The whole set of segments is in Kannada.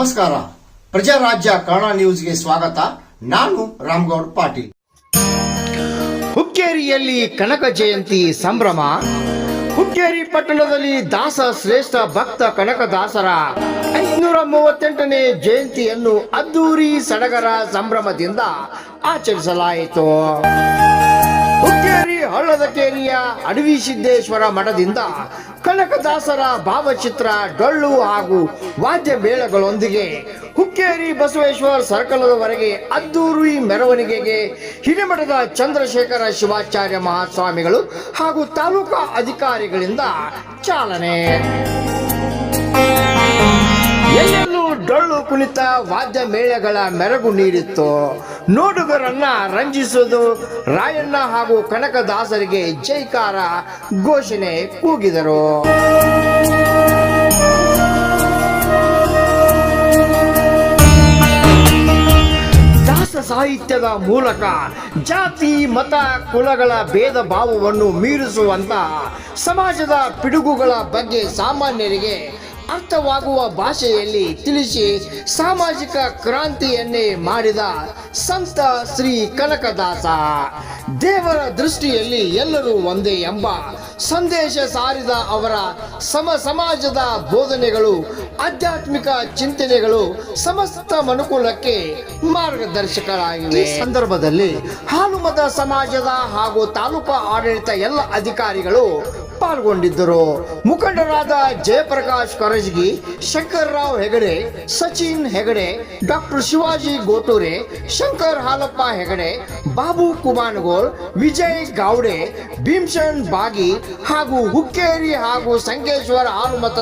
ನಮಸ್ಕಾರ. ಪ್ರಜಾರಾಜ್ಯ ಕನ್ನಡ ನ್ಯೂಸ್ಗೆ ಸ್ವಾಗತ. ನಾನು ರಾಮ್ಗೌಡ್ ಪಾಟೀಲ್. ಹುಕ್ಕೇರಿಯಲ್ಲಿ ಕನಕ ಜಯಂತಿ ಸಂಭ್ರಮ. ಹುಕ್ಕೇರಿ ಪಟ್ಟಣದಲ್ಲಿ ದಾಸ ಶ್ರೇಷ್ಠ ಭಕ್ತ ಕನಕದಾಸರ ಐನೂರ ಮೂವತ್ತೆಂಟನೇ ಜಯಂತಿಯನ್ನು ಅದ್ದೂರಿ ಸಡಗರ ಸಂಭ್ರಮದಿಂದ ಆಚರಿಸಲಾಯಿತು. ಹುಕ್ಕೇರಿ ಹಳ್ಳದಕೇರಿಯ ಅಡವಿ ಸಿದ್ದೇಶ್ವರ ಮಠದಿಂದ ಕನಕದಾಸರ ಭಾವಚಿತ್ರ, ಡೊಳ್ಳು ಹಾಗೂ ವಾದ್ಯ ಮೇಳಗಳೊಂದಿಗೆ ಹುಕ್ಕೇರಿ ಬಸವೇಶ್ವರ ಸರ್ಕಲದವರೆಗೆ ಅದ್ದೂರಿ ಮೆರವಣಿಗೆಗೆ ಹಿರೇಮಠದ ಚಂದ್ರಶೇಖರ ಶಿವಾಚಾರ್ಯ ಮಹಾಸ್ವಾಮಿಗಳು ಹಾಗೂ ತಾಲೂಕಾ ಅಧಿಕಾರಿಗಳಿಂದ ಚಾಲನೆ. ಎಲ್ಲೆಲ್ಲೂ ಡೊಳ್ಳು ಕುಣಿತ ವಾದ್ಯ ಮೇಳಗಳ ಮೆರಗು ನೀಡಿತ್ತು. ನೋಡುಗರನ್ನ ರಂಜಿಸುವುದು ರಾಯಣ್ಣ ಹಾಗೂ ಕನಕದಾಸರಿಗೆ ಜೈಕಾರ ಘೋಷಣೆ ಕೂಗಿದರು. ಸಾಹಿತ್ಯದ ಮೂಲಕ ಜಾತಿ, ಮತ, ಕುಲಗಳ ಭೇದ ಭಾವವನ್ನು ಮೀರಿಸುವಂತ ಸಮಾಜದ ಪಿಡುಗುಗಳ ಬಗ್ಗೆ ಸಾಮಾನ್ಯರಿಗೆ ಅರ್ಥವಾಗುವ ಭಾಷೆಯಲ್ಲಿ ತಿಳಿಸಿ ಸಾಮಾಜಿಕ ಕ್ರಾಂತಿಯನ್ನೇ ಮಾಡಿದ ಸಂತ ಶ್ರೀ ಕನಕದಾಸ. ದೇವರ ದೃಷ್ಟಿಯಲ್ಲಿ ಎಲ್ಲರೂ ಒಂದೇ ಎಂಬ ಸಂದೇಶ ಸಾರಿದ ಅವರ ಸಮ ಸಮಾಜದ ಬೋಧನೆಗಳು, ಆಧ್ಯಾತ್ಮಿಕ ಚಿಂತನೆಗಳು ಸಮಸ್ತ ಮನುಕುಲಕ್ಕೆ ಮಾರ್ಗದರ್ಶಕರಾಗಿವೆ. ಸಂದರ್ಭದಲ್ಲಿ ಹಾಲುಮತ ಸಮಾಜದ ಹಾಗೂ ತಾಲೂಕು ಆಡಳಿತ ಎಲ್ಲ ಅಧಿಕಾರಿಗಳು ಪಾಲ್ಗೊಂಡಿದ್ದರು. ಮುಖಂಡರಾದ ಜಯಪ್ರಕಾಶ್ ಕರಜಗಿ ಶಂಕರ್ರಾವ್ ಹೆಗಡೆ, ಸಚಿನ್ ಹೆಗಡೆ, ಡಾಕ್ಟರ್ ಶಿವಾಜಿ ಗೋಟೂರೆ ಶಂಕರ್ ಹಾಲಪ್ಪ ಹೆಗಡೆ, ಬಾಬು ಕುಮಾನಗೋಳ್ ವಿಜಯ್ ಗಾವ್ಡೆ ಭೀಮ್ಸನ್ ಬಾಗಿ ಹಾಗೂ ಹುಕ್ಕೇರಿ ಹಾಗೂ ಸಂಕೇಶ್ವರ ಹಾಲುಮತ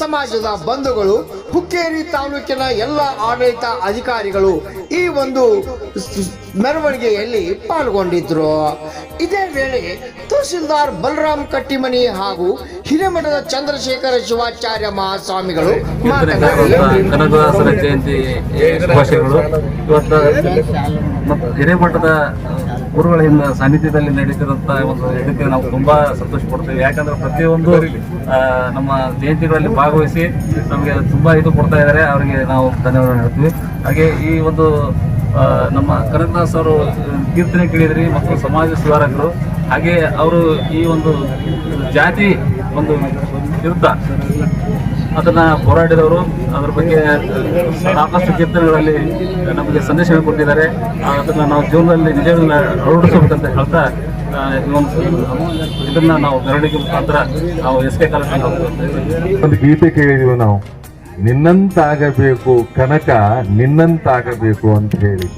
ಸಮಾಜದ ಬಂಧುಗಳು, ಹುಕ್ಕೇರಿ ತಾಲೂಕಿನ ಎಲ್ಲ ಆಡಳಿತ ಅಧಿಕಾರಿಗಳು ಈ ಒಂದು ಮೆರವಣಿಗೆಯಲ್ಲಿ ಪಾಲ್ಗೊಂಡಿದ್ರು. ಇದೇ ವೇಳೆ ತಹಸೀಲ್ದಾರ್ ಬಲರಾಮ್ ಕಟ್ಟಿಮನಿ ಹಾಗೂ ಹಿರೇಮಠದ ಚಂದ್ರಶೇಖರ ಶಿವಾಚಾರ್ಯ ಮಹಾಸ್ವಾಮಿಗಳು ಕನಕದಾಸರ ಜಯಂತಿ ಶುಭಾಶಯಗಳು. ಇವತ್ತು ಹಿರೇಮಠದ ಗುರುಗಳಿಂದ ಸಾನ್ನಿಧ್ಯದಲ್ಲಿ ನಡೀತಿರುವಂತ ಒಂದು ಇದಕ್ಕೆ ನಾವು ತುಂಬಾ ಸಂತೋಷ ಪಡ್ತೇವೆ ಯಾಕಂದ್ರೆ ಪ್ರತಿಯೊಂದು ನಮ್ಮ ಜಯಂತಿಗಳಲ್ಲಿ ಭಾಗವಹಿಸಿ ನಮಗೆ ತುಂಬಾ ಇದು ಕೊಡ್ತಾ ಇದ್ದಾರೆ. ಅವರಿಗೆ ನಾವು ಧನ್ಯವಾದ ಹೇಳ್ತೀವಿ. ಹಾಗೆ ಈ ಒಂದು ನಮ್ಮ ಕನಕದಾಸ್ ಅವರು ಕೀರ್ತನೆ ಕೇಳಿದ್ರಿ, ಮತ್ತು ಸಮಾಜ ಸುಧಾರಕರು. ಹಾಗೆ ಅವರು ಈ ಒಂದು ಜಾತಿ ಒಂದು ವಿರುದ್ಧ ಅದನ್ನ ಹೋರಾಡಿದವರು. ಅದ್ರ ಬಗ್ಗೆ ಸಾಕಷ್ಟು ಕೀರ್ತನೆಗಳಲ್ಲಿ ನಮಗೆ ಸಂದೇಶ ಕೊಟ್ಟಿದ್ದಾರೆ. ಅದನ್ನು ನಾವು ಜೀವನದಲ್ಲಿ ನಿಜವನ್ನ ಅಳವಡಿಸಬೇಕಂತ ಹೇಳ್ತಾ ಇದನ್ನು ನಾವು ಮೆರವಣಿಗೆ ಮುಖಾಂತರ ನಾವು ಎಸ್ ಕೆ ಕಾಲೇಜ್ ಒಂದು ಗೀತೆ ಕೇಳಿದೀವಿ ನಾವು. ನಿನ್ನಂತಾಗಬೇಕು ಕನಕ ನಿನ್ನಂತಾಗಬೇಕು ಅಂತ ಹೇಳಿ.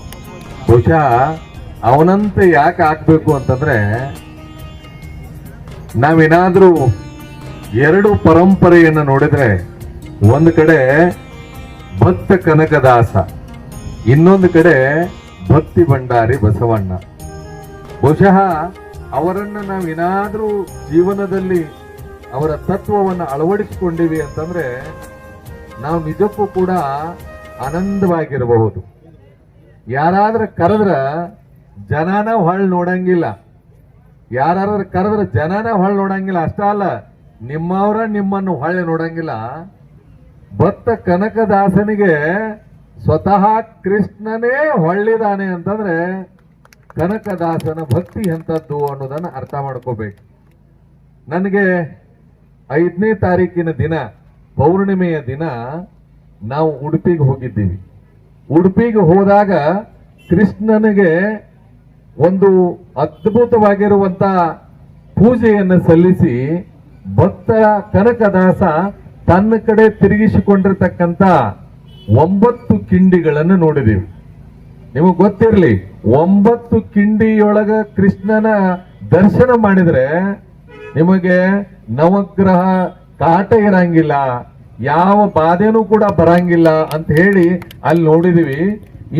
ಬಹುಶಃ ಅವನಂತೆ ಯಾಕೆ ಆಗ್ಬೇಕು ಅಂತಂದ್ರೆ ನಾವೇನಾದ್ರೂ ಎರಡು ಪರಂಪರೆಯನ್ನು ನೋಡಿದ್ರೆ ಒಂದು ಕಡೆ ಭಕ್ತ ಕನಕದಾಸ, ಇನ್ನೊಂದು ಕಡೆ ಭಕ್ತಿ ಭಂಡಾರಿ ಬಸವಣ್ಣ. ಬಹುಶಃ ಅವರನ್ನ ನಾವೇನಾದ್ರೂ ಜೀವನದಲ್ಲಿ ಅವರ ತತ್ವವನ್ನು ಅಳವಡಿಸಿಕೊಂಡಿವಿ ಅಂತಂದ್ರೆ ನಾವು ನಿಜಕ್ಕೂ ಕೂಡ ಆನಂದವಾಗಿರಬಹುದು. ಯಾರಾದ್ರೂ ಕರೆದ್ರ ಜನನ ಹೊಳ್ ನೋಡಂಗಿಲ್ಲ. ಯಾರಾದ್ರೂ ಕರೆದ್ರ ಜನನ ಹೊಳ್ ನೋಡಂಗಿಲ್ಲ. ಅಷ್ಟ ಅಲ್ಲ, ನಿಮ್ಮವರ ನಿಮ್ಮನ್ನು ಹೊಳ್ಳೆ ನೋಡಂಗಿಲ್ಲ. ಭತ್ತ ಕನಕದಾಸನಿಗೆ ಸ್ವತಃ ಕೃಷ್ಣನೇ ಹೊಳ್ಳಿದಾನೆ ಅಂತಂದ್ರೆ ಕನಕದಾಸನ ಭಕ್ತಿ ಎಂಥದ್ದು ಅನ್ನೋದನ್ನ ಅರ್ಥ ಮಾಡ್ಕೋಬೇಕು. ನನಗೆ ಐದನೇ ತಾರೀಕಿನ ದಿನ ಪೌರ್ಣಿಮೆಯ ದಿನ ನಾವು ಉಡುಪಿಗೆ ಹೋಗಿದ್ದೀವಿ. ಉಡುಪಿಗೆ ಹೋದಾಗ ಕೃಷ್ಣನಿಗೆ ಒಂದು ಅದ್ಭುತವಾಗಿರುವಂತ ಪೂಜೆಯನ್ನು ಸಲ್ಲಿಸಿ ಭಕ್ತ ಕನಕದಾಸ ತನ್ನ ಕಡೆ ತಿರುಗಿಸಿಕೊಂಡಿರ್ತಕ್ಕಂಥ ಒಂಬತ್ತು ಕಿಂಡಿಗಳನ್ನು ನೋಡಿದೀವಿ. ನಿಮಗೆ ಗೊತ್ತಿರಲಿ, ಒಂಬತ್ತು ಕಿಂಡಿಯೊಳಗ ಕೃಷ್ಣನ ದರ್ಶನ ಮಾಡಿದರೆ ನಿಮಗೆ ನವಗ್ರಹ ಕಾಟ ಇರಂಗಿಲ್ಲ, ಯಾವ ಬಾಧೆನೂ ಕೂಡ ಬರಂಗಿಲ್ಲ ಅಂತ ಹೇಳಿ ಅಲ್ಲಿ ನೋಡಿದೀವಿ.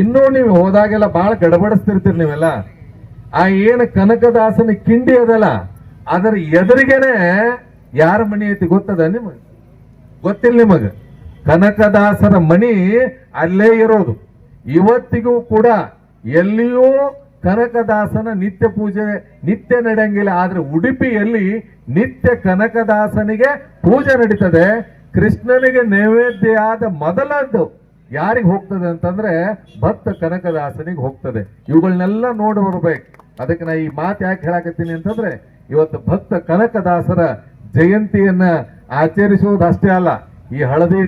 ಇನ್ನೂ ನೀವು ಹೋದಾಗೆಲ್ಲ ಬಹಳ ಗಡಬಡಿಸ್ತಿರ್ತೀರಿ ನೀವೆಲ್ಲ. ಆ ಏನು ಕನಕದಾಸನ ಕಿಂಡಿ ಅದಲ್ಲ, ಅದರ ಎದುರಿಗೆನೆ ಯಾರ ಮಣಿ ಐತಿ ಗೊತ್ತದ ನಿಮಗೆ? ಗೊತ್ತಿಲ್ಲ ನಿಮಗ? ಕನಕದಾಸರ ಮಣಿ ಅಲ್ಲೇ ಇರೋದು. ಇವತ್ತಿಗೂ ಕೂಡ ಎಲ್ಲಿಯೂ ಕನಕದಾಸನ ನಿತ್ಯ ಪೂಜೆ ನಿತ್ಯ ನಡೆಯಂಗಿಲ್ಲ, ಆದ್ರೆ ಉಡುಪಿಯಲ್ಲಿ ನಿತ್ಯ ಕನಕದಾಸನಿಗೆ ಪೂಜೆ ನಡೀತದೆ. ಕೃಷ್ಣನಿಗೆ ನೈವೇದ್ಯ ಆದ ಮೊದಲದ್ದು ಯಾರಿಗೆ ಹೋಗ್ತದೆ ಅಂತಂದ್ರೆ ಭಕ್ತ ಕನಕದಾಸನಿಗೆ ಹೋಗ್ತದೆ. ಇವುಗಳನ್ನೆಲ್ಲ ನೋಡಿ ಬರ್ಬೇಕು. ಅದಕ್ಕೆ ನಾ ಈ ಮಾತು ಯಾಕೆ ಹೇಳಕತ್ತೀನಿ ಅಂತಂದ್ರೆ, ಇವತ್ತು ಭಕ್ತ ಕನಕದಾಸರ ಜಯಂತಿಯನ್ನ ಆಚರಿಸುವುದು ಅಷ್ಟೇ ಅಲ್ಲ, ಈ ಹಳದಿ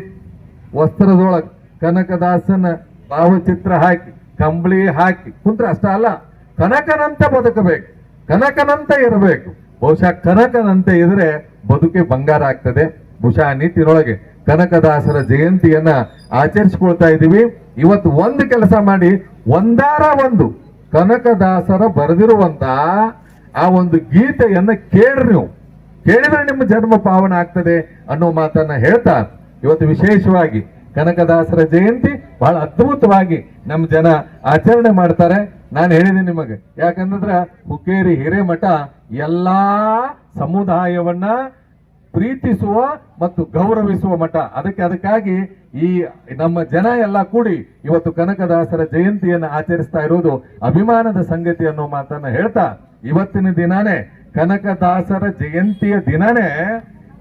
ವಸ್ತ್ರದೊಳಗೆ ಕನಕದಾಸನ ಭಾವಚಿತ್ರ ಹಾಕಿ ಕಂಬಳಿ ಹಾಕಿ ಕುಂತ್ರ ಅಷ್ಟ ಅಲ್ಲ, ಕನಕನಂತೆ ಬದುಕಬೇಕು, ಕನಕನಂತೆ ಇರಬೇಕು. ಬಹುಶಃ ಕನಕನಂತೆ ಇದ್ರೆ ಬದುಕೆ ಬಂಗಾರ ಆಗ್ತದೆ. ಬಹುಶಃ ಆ ನಿಟ್ಟಿನೊಳಗೆ ಕನಕದಾಸರ ಜಯಂತಿಯನ್ನ ಆಚರಿಸಿಕೊಳ್ತಾ ಇದ್ದೀವಿ. ಇವತ್ತು ಒಂದು ಕೆಲಸ ಮಾಡಿ, ಒಂದಾರ ಒಂದು ಕನಕದಾಸರ ಬರೆದಿರುವಂತ ಆ ಒಂದು ಗೀತೆಯನ್ನ ಕೇಳ್ರಿ ನೀವು. ಕೇಳಿದ್ರೆ ನಿಮ್ಮ ಜನ್ಮ ಪಾವನ ಆಗ್ತದೆ ಅನ್ನೋ ಮಾತನ್ನ ಹೇಳ್ತಾ, ಇವತ್ತು ವಿಶೇಷವಾಗಿ ಕನಕದಾಸರ ಜಯಂತಿ ಬಹಳ ಅದ್ಭುತವಾಗಿ ನಮ್ಮ ಜನ ಆಚರಣೆ ಮಾಡ್ತಾರೆ. ನಾನು ಹೇಳಿದ್ದೀನಿ ನಿಮಗೆ. ಯಾಕಂದ್ರೆ ಹುಕ್ಕೇರಿ ಹಿರೇಮಠ ಎಲ್ಲಾ ಸಮುದಾಯವನ್ನ ಪ್ರೀತಿಸುವ ಮತ್ತು ಗೌರವಿಸುವ ಮಠ. ಅದಕ್ಕೆ ಅದಕ್ಕಾಗಿ ಈ ನಮ್ಮ ಜನ ಎಲ್ಲ ಕೂಡಿ ಇವತ್ತು ಕನಕದಾಸರ ಜಯಂತಿಯನ್ನು ಆಚರಿಸ್ತಾ ಇರೋದು ಅಭಿಮಾನದ ಸಂಗತಿ ಅನ್ನೋ ಮಾತನ್ನ ಹೇಳ್ತಾ, ಇವತ್ತಿನ ದಿನಾನೇ ಕನಕದಾಸರ ಜಯಂತಿಯ ದಿನನೇ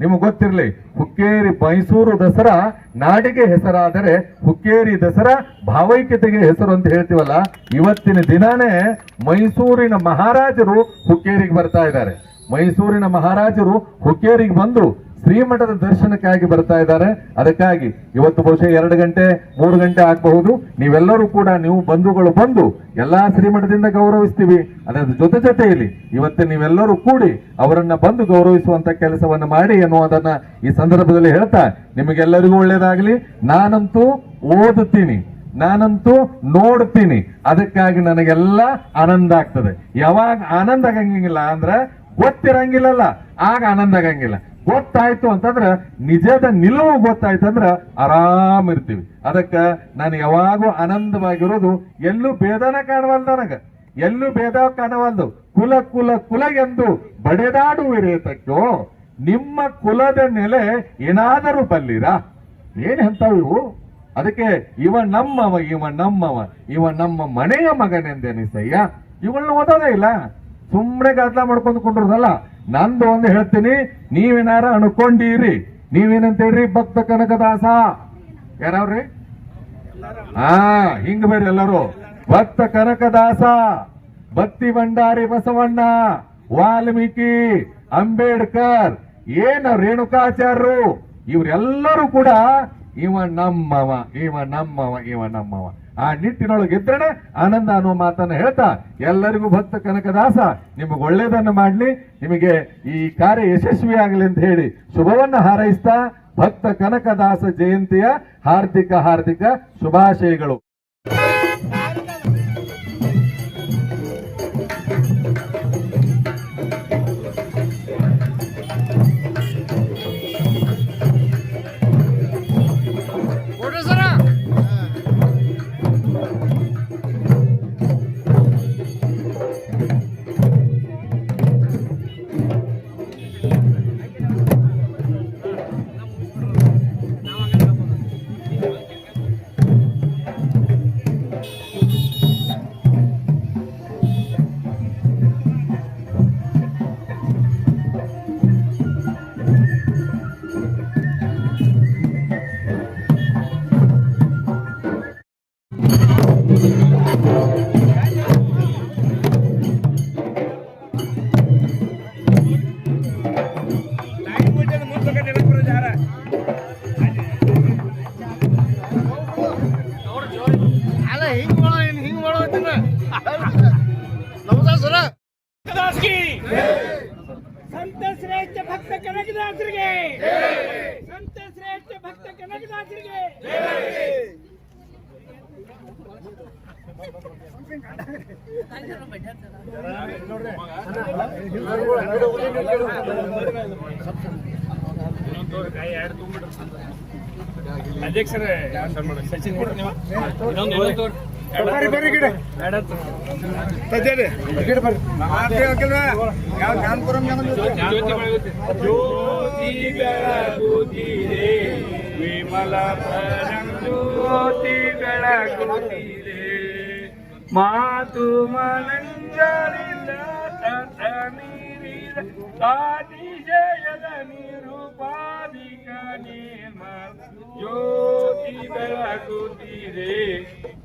ನಿಮಗೆ ಗೊತ್ತಿರಲಿ, ಹುಕ್ಕೇರಿ ಮೈಸೂರು ದಸರಾ ನಾಡಿಗೆ ಹೆಸರಾದರೆ ಹುಕ್ಕೇರಿ ದಸರಾ ಭಾವೈಕ್ಯತೆಗೆ ಹೆಸರು ಅಂತ ಹೇಳ್ತೀವಲ್ಲ, ಇವತ್ತಿನ ದಿನಾನೇ ಮೈಸೂರಿನ ಮಹಾರಾಜರು ಹುಕ್ಕೇರಿಗೆ ಬರ್ತಾ ಇದ್ದಾರೆ. ಮೈಸೂರಿನ ಮಹಾರಾಜರು ಹುಕ್ಕೇರಿಗೆ ಬಂದು ಶ್ರೀಮಠದ ದರ್ಶನಕ್ಕಾಗಿ ಬರ್ತಾ ಇದ್ದಾರೆ. ಅದಕ್ಕಾಗಿ ಇವತ್ತು ಬಹುಶಃ ಎರಡು ಗಂಟೆ, ಮೂರು ಗಂಟೆ ಆಗಬಹುದು. ನೀವೆಲ್ಲರೂ ಕೂಡ ನೀವು ಬಂಧುಗಳು ಬಂದು ಎಲ್ಲಾ ಶ್ರೀಮಠದಿಂದ ಗೌರವಿಸ್ತೀವಿ. ಅದರ ಜೊತೆ ಜೊತೆಯಲ್ಲಿ ಇವತ್ತು ನೀವೆಲ್ಲರೂ ಕೂಡಿ ಅವರನ್ನ ಬಂದು ಗೌರವಿಸುವಂತ ಕೆಲಸವನ್ನು ಮಾಡಿ ಅನ್ನುವುದನ್ನ ಈ ಸಂದರ್ಭದಲ್ಲಿ ಹೇಳ್ತಾ ನಿಮಗೆಲ್ಲರಿಗೂ ಒಳ್ಳೇದಾಗ್ಲಿ. ನಾನಂತೂ ಓದುತ್ತೀನಿ. ನಾನಂತೂ ನೋಡ್ತೀನಿ. ಅದಕ್ಕಾಗಿ ನನಗೆಲ್ಲ ಆನಂದ ಆಗ್ತದೆ. ಯಾವಾಗ ಆನಂದ ಆಗಂಗಿಲ್ಲ ಅಂದ್ರೆ ಗೊತ್ತಿರಂಗಿಲ್ಲಲ್ಲ. ಆಗ ಆನಂದ ಆಗಂಗಿಲ್ಲ. ಗೊತ್ತಾಯ್ತು ಅಂತಂದ್ರ ನಿಜದ ನಿಲುವು ಗೊತ್ತಾಯ್ತು ಅಂದ್ರ ಆರಾಮ್ ಇರ್ತೀವಿ ಅದಕ್ಕ ನಾನು ಯಾವಾಗೂ ಆನಂದವಾಗಿರೋದು, ಎಲ್ಲೂ ಭೇದನ ಕಾಣವಲ್ದು ನನಗ. ಎಲ್ಲೂ ಭೇದ ಕಾಣವಲ್ದು. ಕುಲ ಕುಲ ಕುಲ ಎಂದು ಬಡೆದಾಡುವಿರೇತಕ್ಕೋ ನಿಮ್ಮ ಕುಲದ ನೆಲೆ ಏನಾದರೂ ಬಲ್ಲಿರಾ? ಏನ್ ಇವು? ಅದಕ್ಕೆ ಇವ ನಮ್ಮವ ಇವ ನಮ್ಮವ, ಇವ ನಮ್ಮ ಮನೆಯ ಮಗನೆಂದೆನಿಸಯ್ಯ? ಇವಳನ್ನ ಓದೋದೇ ಇಲ್ಲ. ಸುಮ್ಮನೆ ಗಾದ್ಲ ಮಾಡ್ಕೊಂಡು ಕುಂಡ್ರದಲ್ಲ. ನಂದು ಒಂದು ಹೇಳ್ತೀನಿ, ನೀವೇನಾರ ಅನ್ಕೊಂಡಿರಿ. ನೀವೇನಂತ ಹೇಳ್ರಿ ಭಕ್ತ ಕನಕದಾಸ. ಯಾರವ್ರಿ? ಹಾ, ಹಿಂಗ ಬೇರೆ ಎಲ್ಲರೂ. ಭಕ್ತ ಕನಕದಾಸ, ಭಕ್ತಿ ಭಂಡಾರಿ ಬಸವಣ್ಣ, ವಾಲ್ಮೀಕಿ, ಅಂಬೇಡ್ಕರ್, ಏನ ರೇಣುಕಾಚಾರ್ಯರು ಇವರೆಲ್ಲರೂ ಕೂಡ ಇವ ನಮ್ಮವ ಇವ ನಮ್ಮವ ಇವ ನಮ್ಮವ. ಆ ನಿಟ್ಟಿನೊಳಗೆ ಇದ್ರನೆ ಆನಂದ ಅನ್ನೋ ಮಾತನ್ನ ಹೇಳ್ತಾ, ಎಲ್ಲರಿಗೂ ಭಕ್ತ ಕನಕದಾಸ, ನಿಮಗೆ ಒಳ್ಳೆಯದನ್ನು ಮಾಡಲಿ, ನಿಮಗೆ ಈ ಕಾರ್ಯ ಯಶಸ್ವಿ ಆಗಲಿ ಅಂತ ಹೇಳಿ ಶುಭವನ್ನು ಹಾರೈಸ್ತಾ, ಭಕ್ತ ಕನಕದಾಸ ಜಯಂತಿಯ ಹಾರ್ದಿಕ ಹಾರ್ದಿಕ ಶುಭಾಶಯಗಳು. ಶ್ರೇಷ್ಠ ಭಕ್ತ ಕನಕದಾಸರಿಗೆ. ಸಂತ ಶ್ರೇಷ್ಠ ಭಕ್ತ ಕನಕದಾಸರಿಗೆ. ಅಧ್ಯಕ್ಷರೇ ಸಚಿನ್ ಇನ್ನೊಂದು ಬರ್ರಿ ಬರ್ರಿ ಗಿಡ ಜ್ಯೋತಿ ಬೆಳಗುತ್ತಿದೆ ವಿಮಲ ಜ್ಯೋತಿ ಬೆಳಗುತ್ತಿದೆ ಮಾತು ಮನಂಜರಿಲ್ಲ ತಟ ಮೀರಿದ ಅತಿಶಯದ ನಿರುಪಾಧಿಕ ನಿರ್ಮಲ ಜ್ಯೋತಿ ಬೆಳಗುತ್ತಿದೆ.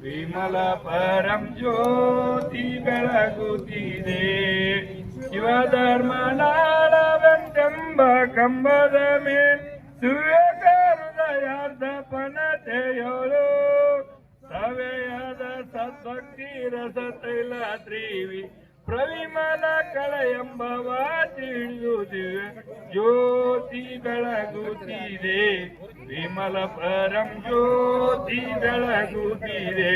ವಿಮಲ ಪರಂ ಜ್ಯೋತಿ ಬೆಳಗುತ್ತಿದೆ ಶಿವಧರ್ಮ ನಾಳವೆಂತೆಂಬ ಕಂಬದ ಮೇಲ್ ಸುವೇಕ ಸವೆಯಾದ ಸದ್ಭಕ್ತಿ ರಸ ತೈಲ ತ್ರೀವಿ ಪ್ರವಿಮಲ ಕಳ ಎಂಬವ ದಿವ್ಯ ಜ್ಯೋತಿ ಬೆಳಗುತ್ತಿದೆ ವಿಮಲ ಪರಂ ಜ್ಯೋತಿ ಬೆಳಗುತ್ತಿದೆ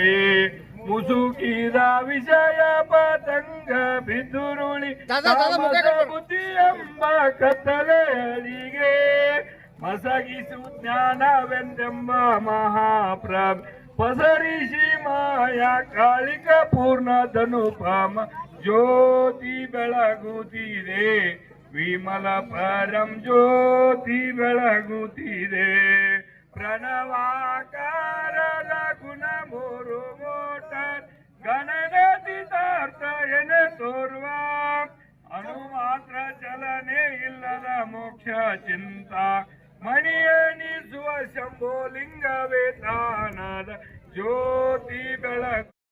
ಮುಸುಕಿದ ವಿಷಯ ಪತಂಗ ಬಿದುರುಳಿ ತಾಮಸ ಬುದ್ಧಿ ಎಂಬ ಕತ್ತಲೆ ಅಡಿಗೆ ಮಸಗಿಸು ಜ್ಞಾನವೆಂದೆಂಬ ಮಹಾಪ್ರಭ ಪಸರಿಸಿ ಮಾಯ ಕಾಳಿಕ ಪೂರ್ಣ ಧನುಪಾಮ ಜ್ಯೋತಿ ಬೆಳಗುತ್ತಿದೆ ವಿಮಲ ಪರಂ ಜ್ಯೋತಿ ಬೆಳಗುತ್ತಿದೆ ಪ್ರಣವಾಕಾರದ ಗುಣ ಮೂರು ಮೋಟರ್ ಗಣನದಿತಾರ್ಥ ಎನೆ ತೋರುವ. ಅನು ಮಾತ್ರ ಚಲನೆ ಇಲ್ಲದ ಮೋಕ್ಷ ಚಿಂತ. ಶಂಭೋ ಲಿಂಗವೇ ತಾನದ ಜ್ಯೋತಿ ಬೆಳಕು.